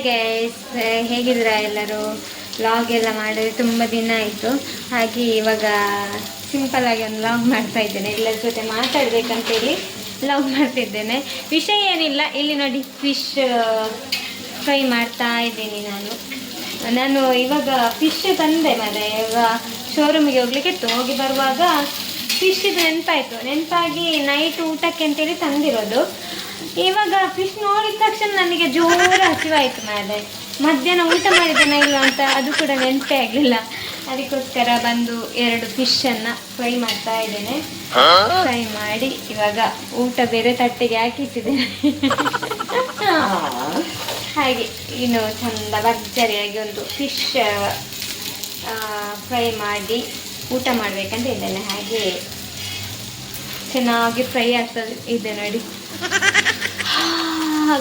Guys ಹೇಗಿದ್ದೀರಾ ಎಲ್ಲರೂ? Log ಎಲ್ಲ ಮಾಡಿದ್ರೆ ತುಂಬ ದಿನ ಆಯಿತು. ಹಾಗೆ ಇವಾಗ ಸಿಂಪಲ್ ಆಗಿ ಒಂದು ಲಾಗ್ ಮಾಡ್ತಾ ಇದ್ದೇನೆ. ಎಲ್ಲರ ಜೊತೆ ಮಾತಾಡ್ಬೇಕಂತೇಳಿ ಲಾಗ್ ಮಾಡ್ತಿದ್ದೇನೆ. ವಿಷಯ ಏನಿಲ್ಲ. ಇಲ್ಲಿ ನೋಡಿ ಫಿಶ್ ಫ್ರೈ ಮಾಡ್ತಾ ಇದ್ದೀನಿ ನಾನು. ನಾನು ಇವಾಗ ಫಿಶ್ ತಂದೆ ಮರೆ. ಇವಾಗ ಶೋರೂಮಿಗೆ ಹೋಗ್ಲಿಕ್ಕೆ ಇತ್ತು. ಹೋಗಿ ಬರುವಾಗ ಫಿಶ್ ಇದು ನೆನಪಾಯಿತು. ನೆನಪಾಗಿ ನೈಟ್ ಊಟಕ್ಕೆ ಅಂತೇಳಿ ತಂದಿರೋದು. ಇವಾಗ ಫಿಶ್ ನೋಡಿದ ತಕ್ಷಣ ನನಗೆ ಜೋರು ಹಸಿವಾಯ್ತು ಮೇಲೆ ಮಧ್ಯಾಹ್ನ ಊಟ ಮಾಡಿದ್ದೇನೆ ಇಲ್ಲ ಅಂತ ಅದು ಕೂಡ ನೆನಪೇ ಆಗಲಿಲ್ಲ. ಅದಕ್ಕೋಸ್ಕರ ಬಂದು ಎರಡು ಫಿಶನ್ನು ಫ್ರೈ ಮಾಡ್ತಾ ಇದ್ದೇನೆ. ಫ್ರೈ ಮಾಡಿ ಇವಾಗ ಊಟ ಬೇರೆ ತಟ್ಟೆಗೆ ಹಾಕಿಸಿದ್ದೇನೆ. ಹಾಗೆ ಇನ್ನು ಚಂದ ಭರ್ಜರಿಯಾಗಿ ಒಂದು ಫಿಶ್ ಫ್ರೈ ಮಾಡಿ ಊಟ ಮಾಡಬೇಕಂತ ಇದ್ದೇನೆ. ಹಾಗೆ ಚೆನ್ನಾಗಿ ಫ್ರೈ ಆಗ್ತದೆ ಇದೆ ನೋಡಿ.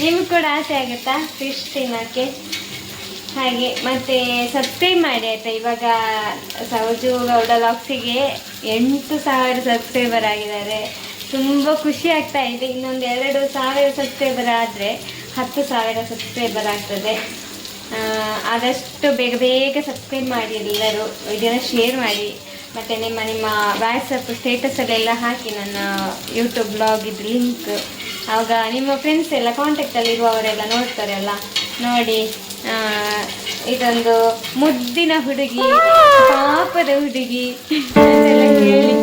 ನಿಮ್ಗೆ ಕೂಡ ಆಸೆ ಆಗುತ್ತಾ? ಫಿಶ್ ತಿನ್ನೋಕ್ಕೆ ಹಾಗೆ, ಮತ್ತೆ ಸಬ್ಸ್ಕ್ರೈಬ್ ಮಾಡಿ ಆಯ್ತಾ? ಇವಾಗ ಸೌಜು ಗೌಡ ಲಾಕ್ಸಿಗೆ ಎಂಟು ಸಾವಿರ ಸಬ್ಸ್ಕ್ರೈಬರ್ ಆಗಿದ್ದಾರೆ. ತುಂಬ ಖುಷಿ ಆಗ್ತಾ ಇದೆ. ಇನ್ನೊಂದು ಎರಡು ಸಾವಿರ ಸಬ್ಸ್ಕ್ರೈಬರ್ ಆದರೆ ಹತ್ತು ಸಾವಿರ ಸಬ್ಸ್ಕ್ರೈಬರ್ ಆಗ್ತದೆ. ಆದಷ್ಟು ಬೇಗ ಬೇಗ ಸಬ್ಸ್ಕ್ರೈಬ್ ಮಾಡಿ ಎಲ್ಲರೂ. ಇದನ್ನು ಶೇರ್ ಮಾಡಿ. ಮತ್ತು ನಿಮ್ಮ ನಿಮ್ಮ ವಾಟ್ಸಪ್ ಸ್ಟೇಟಸಲ್ಲೆಲ್ಲ ಹಾಕಿ ನನ್ನ ಯೂಟ್ಯೂಬ್ ಬ್ಲಾಗಿದ್ದು ಲಿಂಕ್ ಆವಾಗ ನಿಮ್ಮ ಫ್ರೆಂಡ್ಸ್ ಎಲ್ಲ ಕಾಂಟ್ಯಾಕ್ಟಲ್ಲಿ ಇರುವವರೆಲ್ಲ ನೋಡ್ತಾರಲ್ಲ ನೋಡಿ ಇದೊಂದು ಮುದ್ದಿನ ಹುಡುಗಿ, ಪಾಪದ ಹುಡುಗಿ ಅಂತೆಲ್ಲ ಹೇಳಿ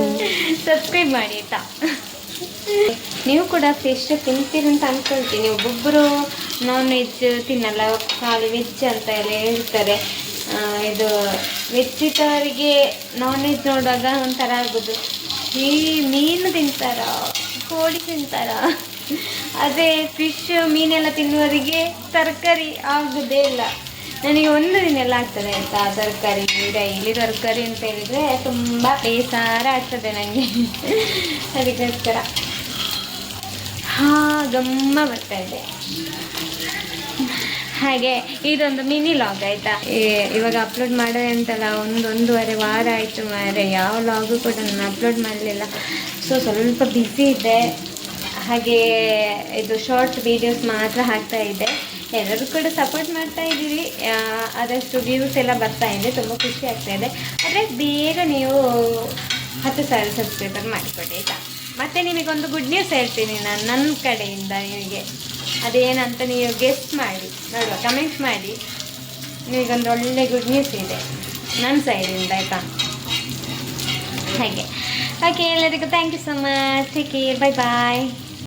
ಸಬ್ಸ್ಕ್ರೈಬ್ ಮಾಡಿ ಆಯ್ತಾ? ನೀವು ಕೂಡ ಫಿಶ್ ತಿಂತೀರಿ ಅಂತ ಅನ್ಕೊಳ್ತೀನಿ. ಒಬ್ಬೊಬ್ಬರು ನಾನ್ ವೆಜ್ ತಿನ್ನಲ್ಲ, ಖಾಲಿ ವೆಜ್ ಅಂತ ಎಲ್ಲ ಹೇಳ್ತಾರೆ. ಇದು ವೆಜ್ ಇದ್ದವರಿಗೆ ನಾನ್ ವೆಜ್ ನೋಡುವಾಗ ಒಂಥರ ಆಗೋದು. ಈ ಮೀನು ತಿಂತಾರ, ಕೋಳಿ ತಿಂತಾರ, ಅದೇ ಫಿಶ್ ಮೀನೆಲ್ಲ ತಿನ್ನುವರಿಗೆ ತರಕಾರಿ ಆಗುದೇ ಇಲ್ಲ. ನನಗೆ ಒಂದು ದಿನ ಎಲ್ಲ ಆಗ್ತದೆ ಆಯಿತಾ ತರಕಾರಿ ಡೈಲಿ ತರಕಾರಿ ಅಂತ ಹೇಳಿದರೆ ತುಂಬ ಬೇಸಾರ ಆಗ್ತದೆ ನನಗೆ ಅದಕ್ಕೋಸ್ಕರ. ಹಾ ಗಮ್ಮ ಬರ್ತಾ ಇದೆ ಹಾಗೆ ಇದೊಂದು ಮಿನಿ ಲಾಗ್ ಆಯ್ತಾ? ಇವಾಗ ಅಪ್ಲೋಡ್ ಮಾಡೋ ಅಂತಲ್ಲ, ಒಂದು ಒಂದೂವರೆ ವಾರ ಆಯಿತು ಮಾರೆ. ಯಾವ ಲಾಗು ಕೂಡ ನಾನು ಅಪ್ಲೋಡ್ ಮಾಡಲಿಲ್ಲ. ಸೊ ಸ್ವಲ್ಪ ಬ್ಯುಸಿ ಇದೆ ಹಾಗೆ ಇದು ಶಾರ್ಟ್ ವೀಡಿಯೋಸ್ ಮಾತ್ರ ಹಾಕ್ತಾ ಇದ್ದೆ. ಎಲ್ಲರೂ ಕೂಡ ಸಪೋರ್ಟ್ ಮಾಡ್ತಾ ಇದ್ದೀವಿ ಆದಷ್ಟು ವ್ಯೂಸ್ ಎಲ್ಲ ಬರ್ತಾ ಇದೆ. ತುಂಬ ಖುಷಿ ಆಗ್ತಾ ಇದೆ. ಆದರೆ ಬೇಗ ನೀವು ಹತ್ತು ಸಾವಿರ ಸಬ್ಸ್ಕ್ರೈಬರ್ ಮಾಡಿಕೊಡಿ ಆಯಿತಾ? ಮತ್ತು ನಿಮಗೊಂದು ಗುಡ್ ನ್ಯೂಸ್ ಹೇಳ್ತೀನಿ ನಾನು ನನ್ನ ಕಡೆಯಿಂದ ನಿಮಗೆ. ಅದೇನಂತ ನೀವು ಗೆಸ್ಟ್ ಮಾಡಿ, ನೋಡುವ ಕಮೆಂಟ್ ಮಾಡಿ. ನಿಮಗೊಂದು ಒಳ್ಳೆ ಗುಡ್ ನ್ಯೂಸ್ ಇದೆ ನನ್ನ ಸೈಡಿಂದ ಆಯಿತಾ? ಹಾಗೆ. ಓಕೆ ಎಲ್ಲರಿಗೂ thank you so much take care bye bye